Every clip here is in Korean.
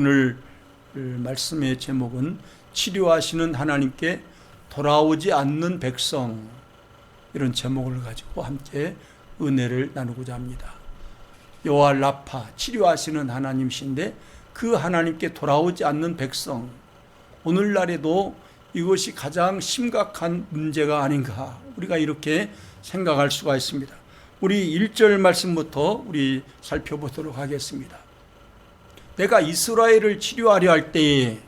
오늘 말씀의 제목은 치료하시는 하나님께 돌아오지 않는 백성 이런 제목을 가지고 함께 은혜를 나누고자 합니다. 여호와 라파 치료하시는 하나님이신데 그 하나님께 돌아오지 않는 백성 오늘날에도 이것이 가장 심각한 문제가 아닌가 우리가 이렇게 생각할 수가 있습니다. 우리 1절 말씀부터 우리 살펴보도록 하겠습니다. 내가 이스라엘을 치료하려 할 때에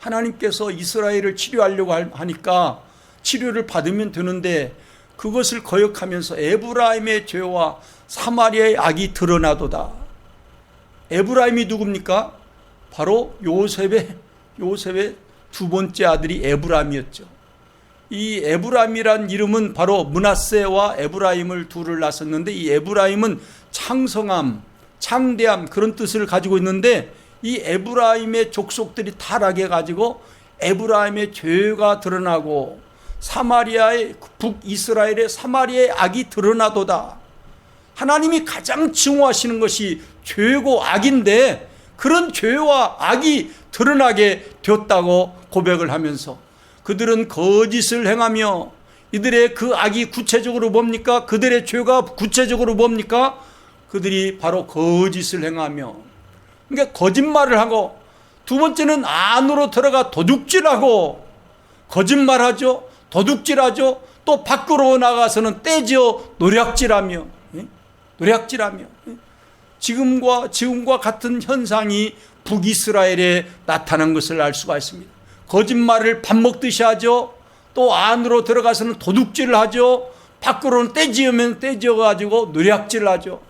하나님께서 이스라엘을 치료하려고 하니까 치료를 받으면 되는데 그것을 거역하면서 에브라임의 죄와 사마리아의 악이 드러나도다. 에브라임이 누굽니까? 바로 요셉의 요셉의 두 번째 아들이 에브라임이었죠. 이 에브라임이란 이름은 바로 문하세와 에브라임을 둘을 낳았었는데 이 에브라임은 창성함, 창대함 그런 뜻을 가지고 있는데 이 에브라임의 족속들이 타락해 가지고 에브라임의 죄가 드러나고 사마리아의 북이스라엘의 사마리아의 악이 드러나도다. 하나님이 가장 증오하시는 것이 죄고 악인데 그런 죄와 악이 드러나게 되었다고 고백을 하면서 그들은 거짓을 행하며 이들의 그 악이 구체적으로 뭡니까? 그들의 죄가 구체적으로 뭡니까? 그들이 바로 거짓을 행하며 그러니까 거짓말을 하고 두 번째는 안으로 들어가 도둑질하고 거짓말하죠. 도둑질하죠. 또 밖으로 나가서는 떼지어 노략질하며 예? 노략질하며 예? 지금과 지금과 같은 현상이 북이스라엘에 나타난 것을 알 수가 있습니다. 거짓말을 밥 먹듯이 하죠. 또 안으로 들어가서는 도둑질을 하죠. 밖으로는 떼지으면 떼지어 가지고 노략질을 하죠.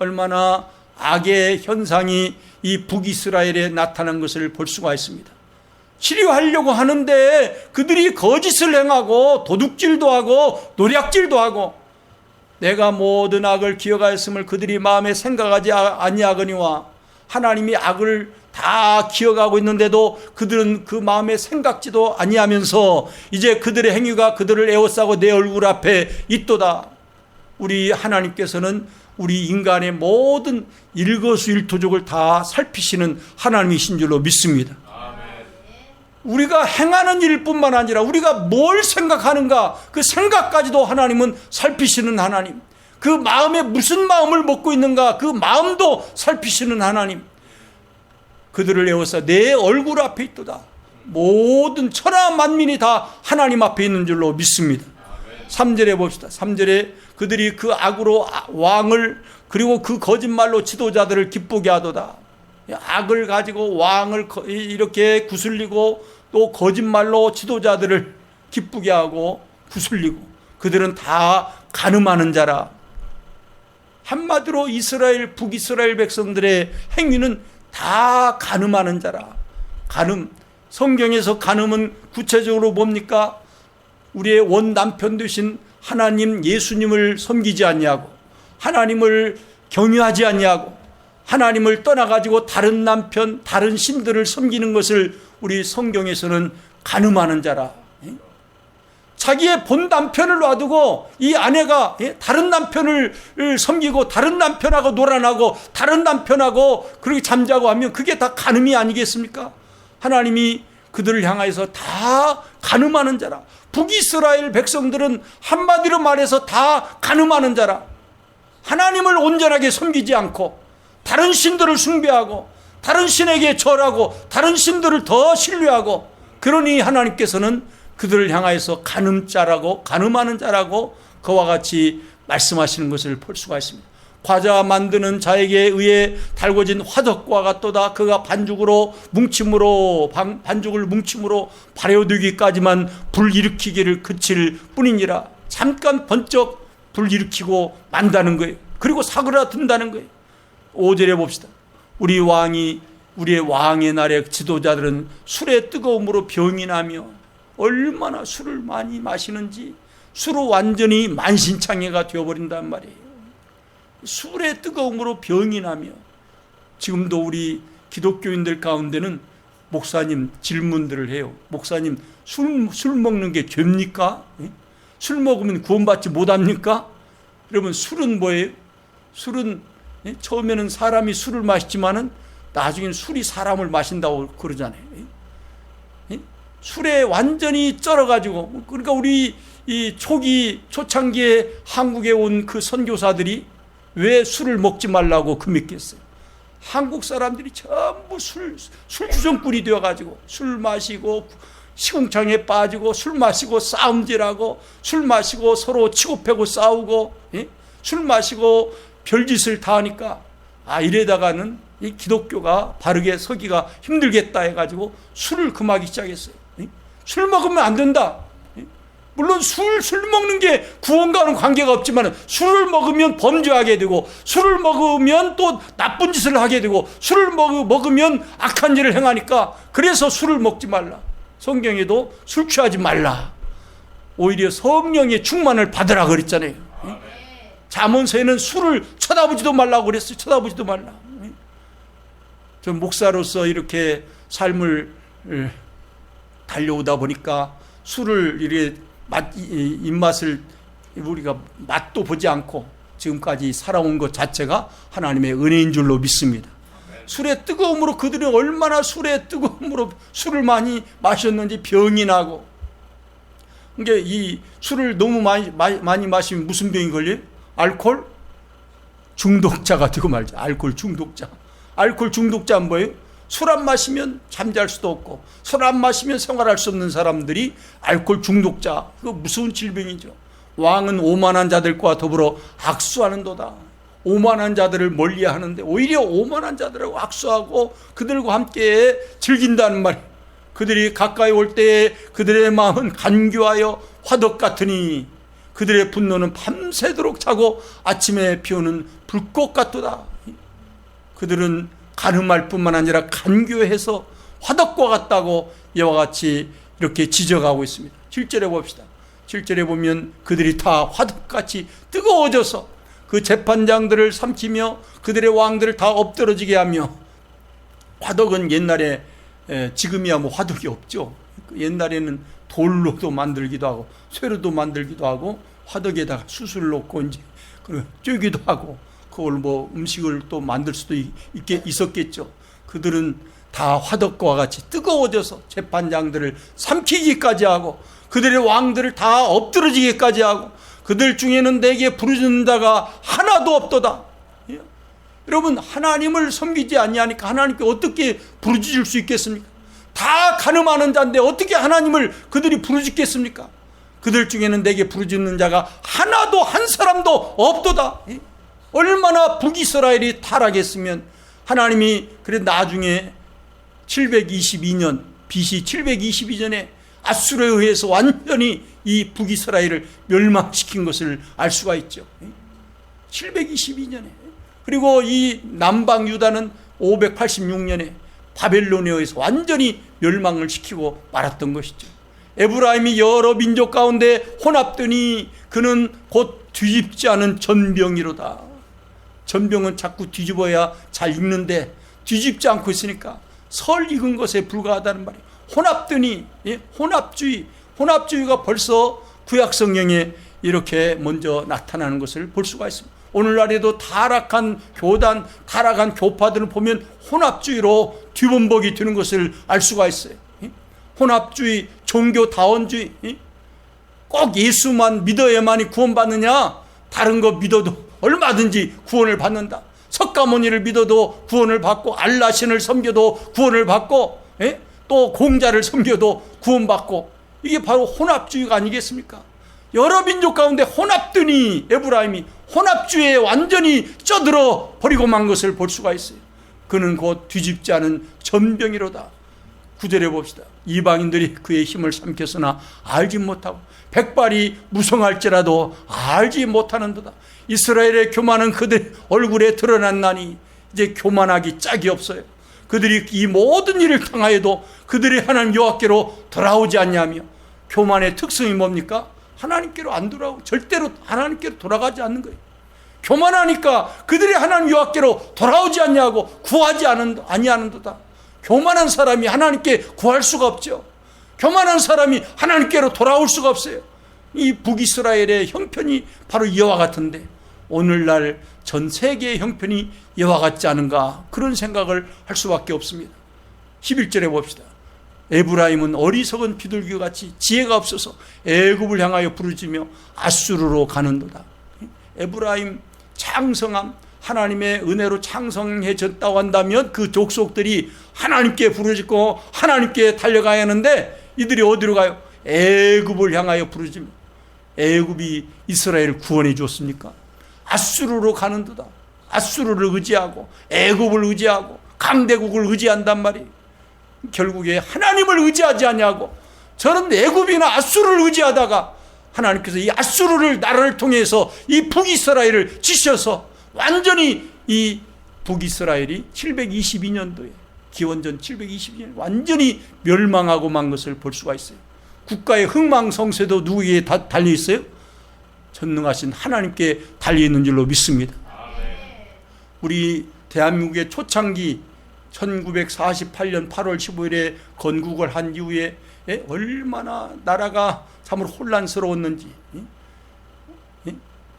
예? 얼마나 악의 현상이 이 북이스라엘에 나타난 것을 볼 수가 있습니다. 치료하려고 하는데 그들이 거짓을 행하고 도둑질도 하고 노략질도 하고 내가 모든 악을 기억하였음을 그들이 마음에 생각하지 아니하거니와 하나님이 악을 다 기억하고 있는데도 그들은 그 마음에 생각지도 아니하면서 이제 그들의 행위가 그들을 에워싸고 내 얼굴 앞에 있도다. 우리 하나님께서는 우리 인간의 모든 일거수일투족을 다 살피시는 하나님이신 줄로 믿습니다. 우리가 행하는 일뿐만 아니라 우리가 뭘 생각하는가 그 생각까지도 하나님은 살피시는 하나님. 그 마음에 무슨 마음을 먹고 있는가 그 마음도 살피시는 하나님. 그들을 에워싸 내 얼굴 앞에 있도다. 모든 천하 만민이 다 하나님 앞에 있는 줄로 믿습니다. 3절에 봅시다. 3절에 그들이 그 악으로 왕을 그리고 그 거짓말로 지도자들을 기쁘게 하도다. 악을 가지고 왕을 이렇게 구슬리고 또 거짓말로 지도자들을 기쁘게 하고 구슬리고 그들은 다 가늠하는 자라. 한마디로 이스라엘 북이스라엘 백성들의 행위는 다 가늠하는 자라. 가늠. 성경에서 가늠은 구체적으로 뭡니까? 우리의 원 남편 되신 하나님 예수님을 섬기지 않냐고 하나님을 경유하지 않냐고 하나님을 떠나가지고 다른 남편, 다른 신들을 섬기는 것을 우리 성경에서는 가늠하는 자라. 자기의 본 남편을 놔두고 이 아내가 다른 남편을 섬기고 다른 남편하고 놀아나고 다른 남편하고 그렇게 잠자고 하면 그게 다 가늠이 아니겠습니까? 하나님이 그들을 향하여서 다 가늠하는 자라. 북이스라엘 백성들은 한마디로 말해서 다 가늠하는 자라. 하나님을 온전하게 섬기지 않고 다른 신들을 숭배하고 다른 신에게 절하고 다른 신들을 더 신뢰하고 그러니 하나님께서는 그들을 향하여서 가늠자라고 가늠하는 자라고 그와 같이 말씀하시는 것을 볼 수가 있습니다. 과자 만드는 자에게 의해 달궈진 화덕과 같도다. 그가 반죽으로 뭉침으로 반죽을 뭉침으로 발효되기까지만 불 일으키기를 그칠 뿐이니라. 잠깐 번쩍 불 일으키고 만다는 거예요. 그리고 사그라든다는 거예요. 5절에 봅시다. 우리 왕이 우리의 왕의 날의 지도자들은 술의 뜨거움으로 병이 나며 얼마나 술을 많이 마시는지 술로 완전히 만신창이가 되어버린단 말이에요. 술의 뜨거움으로 병이 나며 지금도 우리 기독교인들 가운데는 목사님 질문들을 해요. 목사님 술, 술 먹는 게 죄입니까? 예? 술 먹으면 구원받지 못합니까? 여러분 술은 뭐예요? 술은 예? 처음에는 사람이 술을 마시지만은 나중엔 술이 사람을 마신다고 그러잖아요. 예? 술에 완전히 쩔어가지고 그러니까 우리 이 초기 초창기에 한국에 온 그 선교사들이 왜 술을 먹지 말라고 금했겠어요? 한국 사람들이 전부 술, 술주정꾼이 되어가지고 술 마시고 시궁창에 빠지고 술 마시고 싸움질하고 술 마시고 서로 치고 패고 싸우고 예? 술 마시고 별짓을 다 하니까 아 이래다가는 이 기독교가 바르게 서기가 힘들겠다 해가지고 술을 금하기 시작했어요. 예? 술 먹으면 안 된다. 예? 물론 술, 술 먹는 게 구원과는 관계가 없지만 술을 먹으면 범죄하게 되고 술을 먹으면 또 나쁜 짓을 하게 되고 술을 먹, 먹으면 악한 일을 행하니까 그래서 술을 먹지 말라. 성경에도 술 취하지 말라. 오히려 성령의 충만을 받으라 그랬잖아요. 잠언서에는 술을 쳐다보지도 말라고 그랬어요. 쳐다보지도 말라. 저 목사로서 이렇게 삶을 에, 달려오다 보니까 술을 이렇게 맛, 이- 입맛을 우리가 맛도 보지 않고 지금까지 살아온 것 자체가 하나님의 은혜인 줄로 믿습니다. 술의 뜨거움으로 그들은 얼마나 술의 뜨거움으로 술을 많이 마셨는지 병이 나고 그러니까 이 술을 너무 많이, 마- 많이 마시면 무슨 병이 걸려요? 알코올 중독자가 되고 말죠. 알코올 중독자. 알코올 중독자는 뭐예요? 술 안 마시면 잠잘 수도 없고 술 안 마시면 생활할 수 없는 사람들이 알코올 중독자. 그거 무서운 질병이죠. 왕은 오만한 자들과 더불어 악수하는도다. 오만한 자들을 멀리 하는데 오히려 오만한 자들하고 악수하고 그들과 함께 즐긴다는 말이에요. 그들이 가까이 올 때에 그들의 마음은 간교하여 화덕 같으니 그들의 분노는 밤새도록 차고 아침에 피우는 불꽃 같도다. 그들은 가늠할 뿐만 아니라 간교해서 화덕과 같다고 이와 같이 이렇게 지적하고 있습니다. 7절에 봅시다. 7절에 보면 그들이 다 화덕같이 뜨거워져서 그 재판장들을 삼키며 그들의 왕들을 다 엎드러지게 하며 화덕은 옛날에 에, 지금이야 뭐 화덕이 없죠. 그 옛날에는 돌로도 만들기도 하고 쇠로도 만들기도 하고 화덕에다가 수술 넣고 이제 그 쬐기도 하고 그걸 뭐 음식을 또 만들 수도 있, 있게 있었겠죠. 그들은 다 화덕과 같이 뜨거워져서 재판장들을 삼키기까지 하고 그들의 왕들을 다 엎드러지기까지 하고 그들 중에는 내게 부르짖는 자가 하나도 없도다. 예? 여러분 하나님을 섬기지 아니하니까 하나님께 어떻게 부르짖을 수 있겠습니까? 다 가늠하는 자인데 어떻게 하나님을 그들이 부르짖겠습니까? 그들 중에는 내게 부르짖는 자가 하나도 한 사람도 없도다. 예? 얼마나 북이스라엘이 타락했으면 하나님이 그래 나중에 722년 BC 722년에 아수르에 의해서 완전히 이 북이스라엘을 멸망시킨 것을 알 수가 있죠. 722년에 그리고 이 남방 유다는 586년에 바벨론에 의해서 완전히 멸망을 시키고 말았던 것이죠. 에브라임이 여러 민족 가운데 혼합되니 그는 곧 뒤집지 않은 전병이로다. 전병은 자꾸 뒤집어야 잘 익는데 뒤집지 않고 있으니까 설 익은 것에 불과하다는 말이에요. 혼합되니 예? 혼합주의, 혼합주의가 벌써 구약 성경에 이렇게 먼저 나타나는 것을 볼 수가 있습니다. 오늘날에도 타락한 교단, 타락한 교파들을 보면 혼합주의로 뒤범벅이 되는 것을 알 수가 있어요. 예? 혼합주의, 종교다원주의, 예? 꼭 예수만 믿어야만이 구원받느냐? 다른 거 믿어도 얼마든지 구원을 받는다. 석가모니를 믿어도 구원을 받고 알라신을 섬겨도 구원을 받고 예? 또 공자를 섬겨도 구원받고 이게 바로 혼합주의가 아니겠습니까? 여러 민족 가운데 혼합되니 에브라임이 혼합주의에 완전히 쪄들어 버리고 만 것을 볼 수가 있어요. 그는 곧 뒤집지 않은 전병이로다. 구절해 봅시다. 이방인들이 그의 힘을 삼켰으나 알지 못하고 백발이 무성할지라도 알지 못하는도다. 이스라엘의 교만은 그들 얼굴에 드러났나니 이제 교만하기 짝이 없어요. 그들이 이 모든 일을 당하여도 그들이 하나님 여호와께로 돌아오지 않냐며 교만의 특성이 뭡니까? 하나님께로 안 돌아오고 절대로 하나님께로 돌아가지 않는 거예요. 교만하니까 그들이 하나님 여호와께로 돌아오지 않냐고 구하지 않은 아니하는도다. 교만한 사람이 하나님께 구할 수가 없죠. 교만한 사람이 하나님께로 돌아올 수가 없어요. 이 북이스라엘의 형편이 바로 이와 같은데 오늘날 전 세계의 형편이 이와 같지 않은가 그런 생각을 할 수밖에 없습니다. 11절에 봅시다. 에브라임은 어리석은 비둘기 같이 지혜가 없어서 애굽을 향하여 부르짖며 아수르로 가는도다. 에브라임 창성함 하나님의 은혜로 창성해졌다고 한다면 그 족속들이 하나님께 부르짖고 하나님께 달려가야 하는데 이들이 어디로 가요? 애굽을 향하여 부르짖며 애굽이 이스라엘을 구원해 주었습니까? 아수르로 가는도다. 아수르를 의지하고 애굽을 의지하고 강대국을 의지한단 말이에요. 결국에 하나님을 의지하지 않냐고 저는 애굽이나 아수르를 의지하다가 하나님께서 이 아수르를 나라를 통해서 이 북이스라엘을 지셔서 완전히 이 북이스라엘이 722년도에 기원전 722년 완전히 멸망하고 만 것을 볼 수가 있어요. 국가의 흥망성쇠도 누구에게 다 달려 있어요? 전능하신 하나님께 달려 있는 줄로 믿습니다. 우리 대한민국의 초창기 1948년 8월 15일에 건국을 한 이후에 예? 얼마나 나라가 참으로 혼란스러웠는지?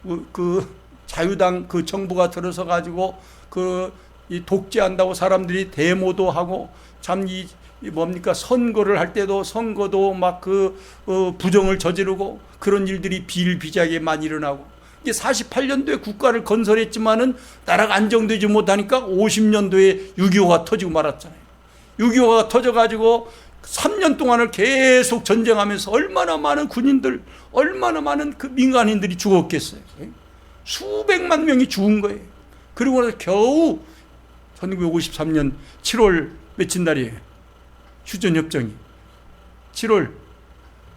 그- 그 자유당 그 정부가 들어서 가지고 그 이 독재한다고 사람들이 데모도 하고 참이 뭡니까 선거를 할 때도 선거도 막그 부정을 저지르고 그런 일들이 비일비재하게 많이 일어나고 이게 48년도에 국가를 건설했지만은 나라가 안정되지 못하니까 50년도에 6.25가 터지고 말았잖아요. 6.25가 터져가지고 3년 동안을 계속 전쟁하면서 얼마나 많은 군인들, 얼마나 많은 그 민간인들이 죽었겠어요. 수백만 명이 죽은 거예요. 그리고 나서 겨우 1953년 7월 며칠 날이에요. 휴전협정이. 7월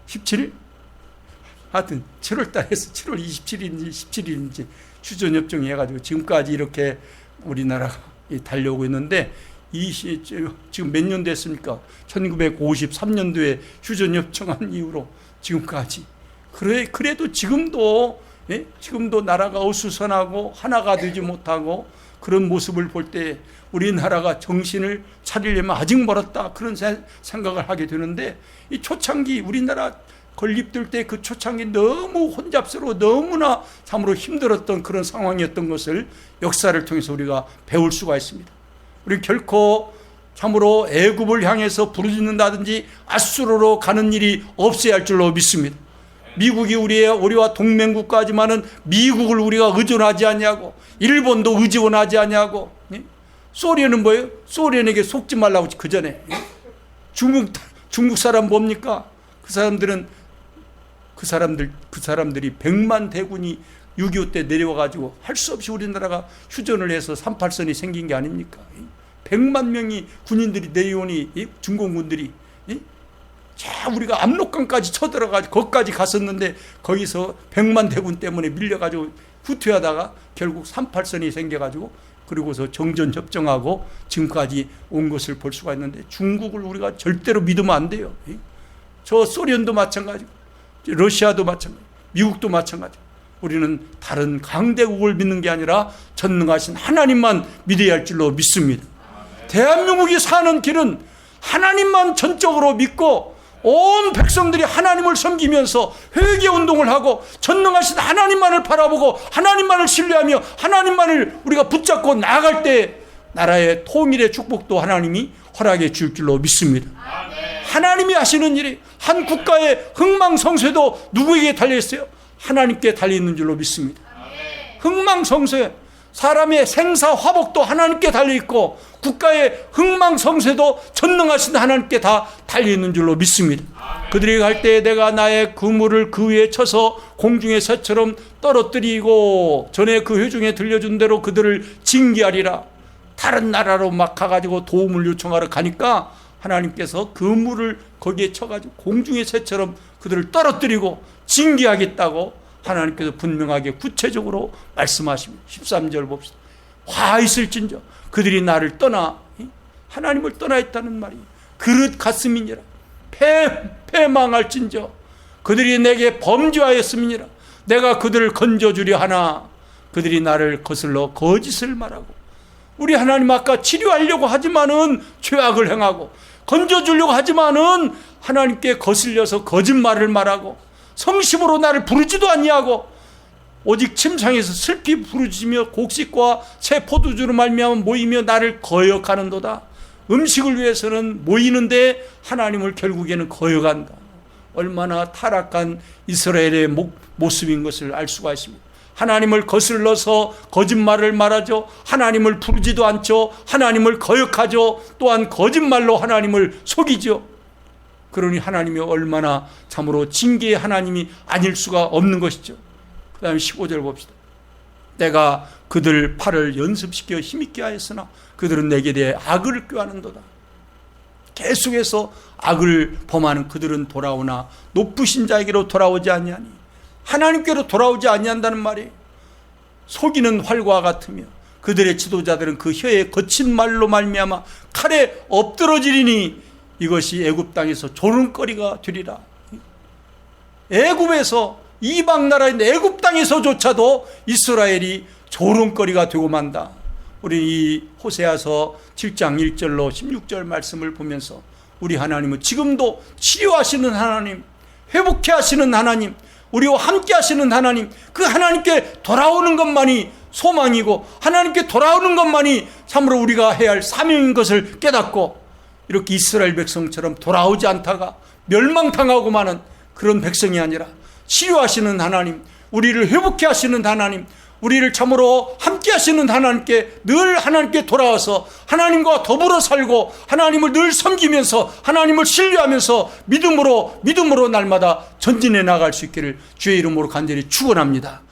17일? 하여튼 7월 달에서 7월 27일인지 17일인지 휴전협정이 해가지고 지금까지 이렇게 우리나라가 달려오고 있는데 이 시- 지금 몇 년 됐습니까? 1953년도에 휴전협정한 이후로 지금까지 그래 그래도 지금도 예? 지금도 나라가 어수선하고 하나가 되지 못하고 그런 모습을 볼 때 우리나라가 정신을 차리려면 아직 멀었다 그런 세- 생각을 하게 되는데 이 초창기 우리나라 건립될 때 그 초창기 너무 혼잡스러워 너무나 참으로 힘들었던 그런 상황이었던 것을 역사를 통해서 우리가 배울 수가 있습니다. 우리 결코 참으로 애굽을 향해서 부르짖는다든지 아수르로 가는 일이 없어야 할 줄로 믿습니다. 미국이 우리의 우리와 동맹국가지만은 미국을 우리가 의존하지 않냐고 일본도 의존하지 않냐고 예? 소련은 뭐예요? 소련에게 속지 말라고 그 전에 예? 중국 중국 사람 뭡니까? 그 사람들은 그 사람들 그 사람들이 백만 대군이 6.25 때 내려와 가지고 할 수 없이 우리나라가 휴전을 해서 38선이 생긴 게 아닙니까? 백만 명이 군인들이 내려오니 이 중공군들이 이? 자 우리가 압록강까지 쳐들어가지고 거기까지 갔었는데 거기서 백만 대군 때문에 밀려가지고 후퇴하다가 결국 38선이 생겨가지고 그리고서 정전 협정하고 지금까지 온 것을 볼 수가 있는데 중국을 우리가 절대로 믿으면 안 돼요. 이? 저 소련도 마찬가지고 러시아도 마찬가지, 미국도 마찬가지. 우리는 다른 강대국을 믿는 게 아니라 전능하신 하나님만 믿어야 할 줄로 믿습니다. 대한민국이 사는 길은 하나님만 전적으로 믿고 온 백성들이 하나님을 섬기면서 회개 운동을 하고 전능하신 하나님만을 바라보고 하나님만을 신뢰하며 하나님만을 우리가 붙잡고 나아갈 때 나라의 통일의 축복도 하나님이 허락해 줄 줄로 믿습니다. 하나님이 하시는 일이 한 국가의 흥망성쇠도 누구에게 달려 있어요? 하나님께 달려 있는 줄로 믿습니다. 흥망성쇠 사람의 생사 화복도 하나님께 달려 있고 국가의 흥망성쇠도 전능하신 하나님께 다 달려 있는 줄로 믿습니다. 그들이 갈때 내가 나의 그물을 그 위에 쳐서 공중의 새처럼 떨어뜨리고 전에 그 회중에 들려준 대로 그들을 징계하리라. 다른 나라로 막 가가지고 도움을 요청하러 가니까 하나님께서 그물을 거기에 쳐가지고 공중의 새처럼 그들을 떨어뜨리고 징계하겠다고 하나님께서 분명하게 구체적으로 말씀하십니다. 13절 봅시다. 화 있을진저 그들이 나를 떠나 이? 하나님을 떠나 있다는 말이 그릇 같음이니라 패, 패망할진저 그들이 내게 범죄하였음이니라 내가 그들을 건져주려 하나 그들이 나를 거슬러 거짓을 말하고 우리 하나님 아까 치료하려고 하지만은 죄악을 행하고 건져주려고 하지만은 하나님께 거슬려서 거짓말을 말하고 성심으로 나를 부르지도 아니하고 오직 침상에서 슬피 부르짖으며 곡식과 새 포도주로 말미암아 모이며 나를 거역하는도다. 음식을 위해서는 모이는데 하나님을 결국에는 거역한다. 얼마나 타락한 이스라엘의 목- 모습인 것을 알 수가 있습니다. 하나님을 거슬러서 거짓말을 말하죠. 하나님을 부르지도 않죠. 하나님을 거역하죠. 또한 거짓말로 하나님을 속이죠. 그러니 하나님이 얼마나 참으로 징계의 하나님이 아닐 수가 없는 것이죠. 그 다음에 15절 봅시다. 내가 그들 팔을 연습시켜 힘있게 하였으나 그들은 내게 대해 악을 꾀하는도다. 계속해서 악을 범하는 그들은 돌아오나 높으신 자에게로 돌아오지 아니하니 하나님께로 돌아오지 아니한다는 말이 속이는 활과 같으며 그들의 지도자들은 그 혀에 거친 말로 말미암아 칼에 엎드러지리니 이것이 애굽 땅에서 조롱거리가 되리라. 애굽에서 이방 나라인 애굽 땅에서조차도 이스라엘이 조롱거리가 되고 만다. 우리 이 호세아서 7장 1절로 16절 말씀을 보면서 우리 하나님은 지금도 치료하시는 하나님, 회복해 하시는 하나님, 우리와 함께 하시는 하나님, 그 하나님께 돌아오는 것만이 소망이고 하나님께 돌아오는 것만이 참으로 우리가 해야 할 사명인 것을 깨닫고 이렇게 이스라엘 백성처럼 돌아오지 않다가 멸망당하고 마는 그런 백성이 아니라 치료하시는 하나님, 우리를 회복해 하시는 하나님, 우리를 참으로 함께 하시는 하나님께 늘 하나님께 돌아와서 하나님과 더불어 살고 하나님을 늘 섬기면서 하나님을 신뢰하면서 믿음으로 믿음으로 날마다 전진해 나갈 수 있기를 주의 이름으로 간절히 축원합니다.